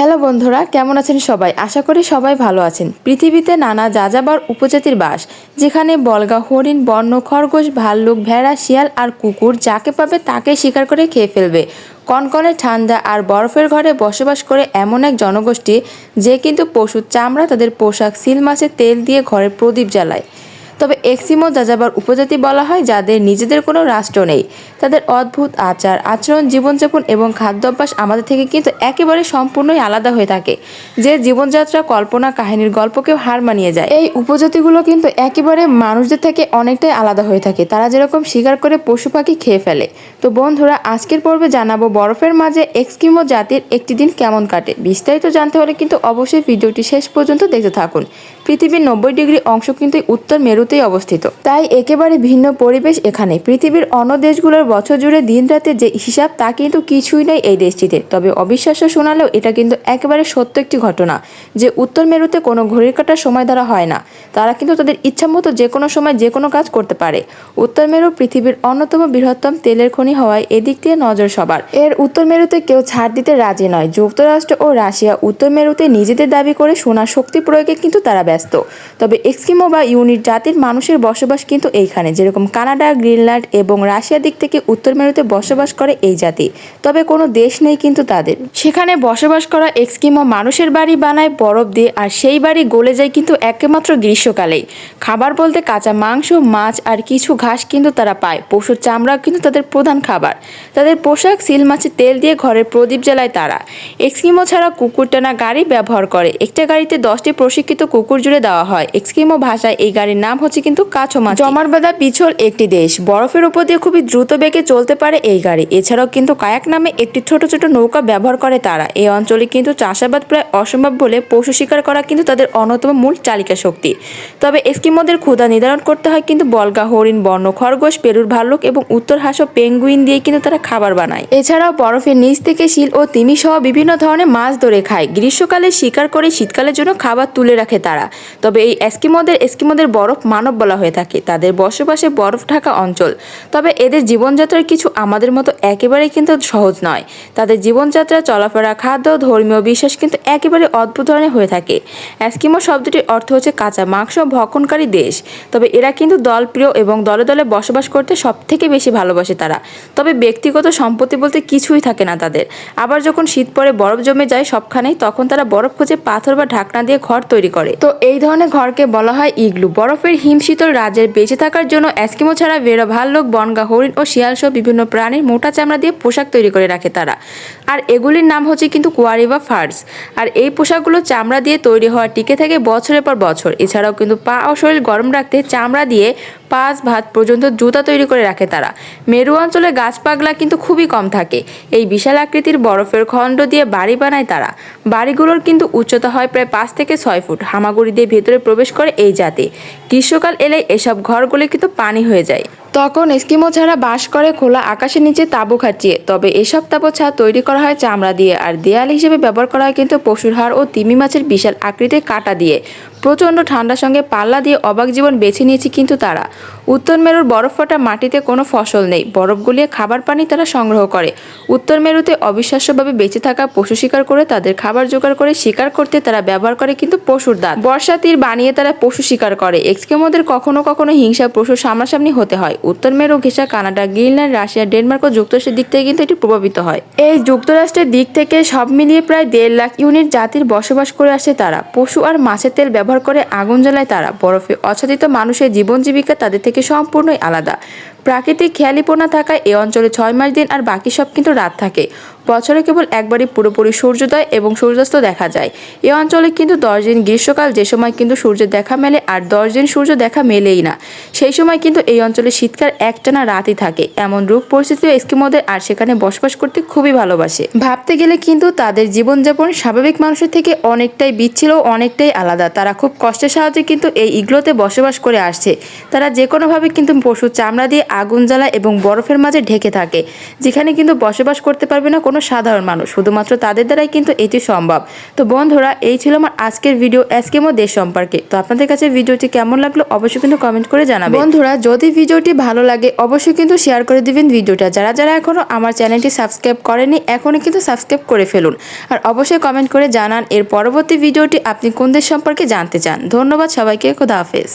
Hello বন্ধুরা, কেমন আছেন সবাই? আশা করি সবাই ভালো আছেন। পৃথিবীতে নানা যাযাবর উপজাতির বাস, যেখানে বলগা হরিণ, বন্য, খরগোশ, ভাল্লুক, ভেড়া, শিয়াল আর কুকুর যাকে পাবে তাকে শিকার করে খেয়ে ফেলবে। কনকনে ঠান্ডা আর বরফের ঘরে বসবাস করে এমন এক জনগোষ্ঠী, যে কিন্তু পশুর চামড়া, তাদের পোশাক, সিল মাছের তেল দিয়ে ঘরে প্রদীপ জ্বালায়। তবে এক্সিমো যাযাবর উপজাতি বলা হয় যাদের নিজেদের কোনো রাষ্ট্র নেই। তাদের অদ্ভুত আচার, আচরণ, জীবনযাপন এবং খাদ্যাভ্যাস আমাদের থেকে কিন্তু একেবারে সম্পূর্ণই আলাদা হয়ে থাকে, যে জীবনযাত্রা, কল্পনা, কাহিনীর গল্পকেও হার মানিয়ে যায়। এই উপজাতিগুলো কিন্তু একেবারে মানুষদের থেকে অনেকটাই আলাদা হয়ে থাকে, তারা যেরকম শিকার করে পশু পাখি খেয়ে ফেলে। তো বন্ধুরা, আজকের পর্বে জানাব বরফের মাঝে এক্সকিমো জাতির একটি দিন কেমন কাটে। বিস্তারিত জানতে হলে কিন্তু অবশ্যই ভিডিওটি শেষ পর্যন্ত দেখতে থাকুন। পৃথিবীর নব্বই ডিগ্রি অংশ কিন্তু উত্তর মেরুতেই অবস্থিত। তাই একেবারে ভিন্ন পরিবেশ এখানে। পৃথিবীর অন্য দেশগুলোর বছর জুড়ে দিন রাতে যে হিসাব, তা কিন্তু কিছুই নেই এই দেশটিতে। তবে অবিশ্বাস্য শোনালেও এটা কিন্তু একেবারে সত্য একটি ঘটনা, যে উত্তর মেরুতে কোনো ঘড়ির কাটার সময় ধরা হয় না। তারা কিন্তু তাদের ইচ্ছা মতো যে কোনো সময় যে কোনো কাজ করতে পারে। উত্তর মেরু পৃথিবীর অন্যতম বৃহত্তম তেলের খনি হওয়ায় এদিক দিয়ে নজর সবার। এর উত্তর মেরুতে কেউ ছাড় দিতে রাজি নয়। যুক্তরাষ্ট্র ও রাশিয়া উত্তর মেরুতে নিজেদের দাবি করে সোনা শক্তি প্রয়োগে কিন্তু তারা ব্যস্ত। তবে এক্সকিমো বা ইউনিট জাতির মানুষের বসবাস কিন্তু এইখানে, যেরকম কানাডা, গ্রিনল্যান্ড এবং রাশিয়া দিক থেকে উত্তর মেরুতে বসবাস করে এই জাতি। তবে কোনো দেশ নেই কিন্তু তাদের। সেখানে বসবাস করা এক্সকিমো মানুষের বাড়ি বানায়, বরফ দিয়ে, আর সেই বাড়ি গলে যায় কিন্তু একমাত্র গ্রীষ্মকালেই। খাবার বলতে কাঁচা মাংস, মাছ, আর কিছু ঘাস কিন্তু তারা পায়। পশুর চামড়া কিন্তু তাদের প্রধান খাবার। তাদের পোশাক সিল মাছের তেল দিয়ে ঘরের প্রদীপ জ্বালায় তারা। এক্সকিমো ছাড়া কুকুর টানা গাড়ি ব্যবহার করে। একটা গাড়িতে দশটি প্রশিক্ষিত কুকুর জুড়ে দেওয়া হয়। এক্সকিমো ভাষায় এই গাড়ির নাম হচ্ছে কিন্তু কাছমা জমার বাঁধা পিছল একটি দেশ। বরফের উপর দিয়ে খুবই দ্রুত বেগে চলতে পারে এই গাড়ি। এছাড়াও কিন্তু কায়াক নামে একটি ছোট ছোট নৌকা ব্যবহার করে তারা। এই অঞ্চলে কিন্তু চাষাবাদ প্রায় অসম্ভব বলে পশু শিকার করা কিন্তু তাদের অন্যতম মূল চালিকা শক্তি। তবে এস্কিমোদের ক্ষুধা নির্ধারণ করতে হয় কিন্তু বলগা, হরিণ, বন্য, খরগোশ, পেরুর ভাল্লুক এবং উত্তর হাঁস পেঙ্গুইন দিয়ে কিন্তু তারা খাবার বানায়। এছাড়াও বরফের নিচ থেকে শিল ও তিমি সহ বিভিন্ন ধরনের মাছ ধরে খায়। গ্রীষ্মকালে শিকার করে শীতকালের জন্য খাবার তুলে রাখে তারা। তবে এই এস্কিমোদের এস্কিমোদের বরফ মানব বলা হয়ে থাকে। তাদের বসবাসে বরফ ঢাকা অঞ্চল। তবে এদের জীবনযাত্রার কিছু আমাদের মতো একেবারেই কিন্তু সহজ নয়। তাদের জীবনযাত্রা, চলাফেরা, খাদ্য, ধর্মীয় বিশ্বাস কিন্তু একেবারে অদ্ভুত ধরনের হয়ে থাকে। এস্কিমো শব্দটির অর্থ হচ্ছে কাঁচা মাংস, ভক্ষণকারী দেশ। তবে এরা কিন্তু দলপ্রিয় এবং দলে দলে বসবাস করতে সব থেকে বেশি ভালোবাসে তারা। তবে ব্যক্তিগত সম্পত্তি বলতে কিছুই থাকে না তাদের। আবার যখন শীত পরে বরফ জমে যায় সবখানেই, তখন তারা বরফ খুঁজে পাথর বা ঢাকনা দিয়ে ঘর তৈরি করে। তো এই ধরনের ঘরকে বলা হয় ইগলু। বরফের হিমশীতল রাজ্যের বেঁচে থাকার জন্য এস্কিমো ছাড়া বেরো ভাল্লুক বনগা হরিণ ও শিয়াল সহ বিভিন্ন প্রাণীর মোটা চামড়া দিয়ে পোশাক তৈরি করে রাখে তারা। আর এগুলির নাম হচ্ছে কিন্তু কোয়ারি বা ফার্স। আর এই পোশাকগুলো চামড়া দিয়ে তৈরি হওয়া টিকে থাকে বছরের পর বছর। এছাড়াও কিন্তু পা ও শরীর গরম রাখতে চামড়া দিয়ে পাঁচ ভাত পর্যন্ত জুতা তৈরি করে রাখে তারা। মেরু অঞ্চলে গাছপাগলা কিন্তু খুবই কম থাকে। এই বিশাল আকৃতির বরফের খণ্ড দিয়ে বাড়ি বানায় তারা। বাড়িগুলোর কিন্তু উচ্চতা হয় প্রায় পাঁচ থেকে ছয় ফুট। হামাগুড়ি দিয়ে ভেতরে প্রবেশ করে এই জাতি। গ্রীষ্মকাল এলে এসব ঘরগুলো কিন্তু পানি হয়ে যায়। তখন এস্কিমো ছাড়া বাস করে খোলা আকাশের নিচে তাঁবু খাটিয়ে। তবে এসব তাঁবু ছাদ তৈরি করা হয় চামড়া দিয়ে। আর দেয়াল হিসেবে ব্যবহার করা হয় কিন্তু পশুর হাড় ও তিমি মাছের বিশাল আকৃতির কাটা দিয়ে। প্রচণ্ড ঠান্ডার সঙ্গে পাল্লা দিয়ে অবাক জীবন বেছে নিয়েছে কিন্তু তারা। উত্তর মেরুর বরফ ফাটা মাটিতে কোনো ফসল নেই। বরফ গলিয়ে খাবার পানি তারা সংগ্রহ করে। উত্তর মেরুতে অবিশ্বাস্যভাবে বেঁচে থাকা পশু শিকার করে তাদের খাবার জোগাড় করে শিকার করতে তারা ব্যবহার করে কিন্তু পশুর দাঁত। বর্ষা তীর বানিয়ে তারা পশু শিকার করে। এক্সকেমোদের কখনো কখনো হিংসা পশু সামনাসামনি হতে হয়। উত্তর মেরু ঘেঁষা কানাডা, গ্রিনল্যান্ড, রাশিয়া, ডেনমার্ক ও যুক্তরাষ্ট্রের দিক থেকে কিন্তু এটি প্রভাবিত হয়। এই যুক্তরাষ্ট্রের দিক থেকে সব মিলিয়ে প্রায় দেড় লাখ ইউনিট জাতির বসবাস করে আসে তারা। পশু আর মাছের তেল ব্যবহার করে আগুন জ্বালায় তারা। বরফে আচ্ছাদিত মানুষের জীবন জীবিকা তাদের থেকে সম্পূর্ণই আলাদা। প্রাকৃতিক খেয়ালিপোনা থাকায় এ অঞ্চলে ছয় মাস দিন আর বাকি সব কিন্তু রাত থাকে। বছরে কেবল একবারই পুরোপুরি সূর্যোদয় এবং সূর্যাস্ত দেখা যায়। এ অঞ্চলে কিন্তু দশ দিন গ্রীষ্মকাল, যে সময় কিন্তু সূর্যের দেখা মেলে, আর দশ দিন সূর্য দেখা মেলেই না। সেই সময় কিন্তু এই অঞ্চলে শীতকাল একটানা রাতই থাকে। এমন রূপ পরিস্থিতি এস্কিমোদের আর সেখানে বসবাস করতে খুবই ভালোবাসে। ভাবতে গেলে কিন্তু তাদের জীবনযাপন স্বাভাবিক মানুষের থেকে অনেকটাই বিচ্ছিল অনেকটাই আলাদা। তারা খুব কষ্টের সাহায্যে কিন্তু এই ইগলোতে বসবাস করে আসছে। তারা যে কোনোভাবে কিন্তু পশুর চামড়া দিয়ে আগুন জ্বালায় এবং বরফের মাঝে ঢেকে থাকে, যেখানে কিন্তু বসবাস করতে পারবে না কোনো সাধারণ মানুষ, শুধুমাত্র তাদের দ্বারাই কিন্তু এটি সম্ভব। তো বন্ধুরা, এই ছিল আমার আজকের ভিডিও এসকেমো দেশ সম্পর্কে। তো আপনাদের কাছে ভিডিওটি কেমন লাগল অবশ্যই কিন্তু কমেন্ট করে জানাবেন। বন্ধুরা, যদি ভিডিওটি ভালো লাগে, অবশ্যই কিন্তু শেয়ার করে দিবেন ভিডিওটা। যারা যারা এখনও আমার চ্যানেলটি সাবস্ক্রাইব করেনি, এখনই কিন্তু সাবস্ক্রাইব করে ফেলুন। আর অবশ্যই কমেন্ট করে জানান, এর পরবর্তী ভিডিওটি আপনি কোন দেশ সম্পর্কে জানতে চান। ধন্যবাদ সবাইকে, খোদা হাফেজ।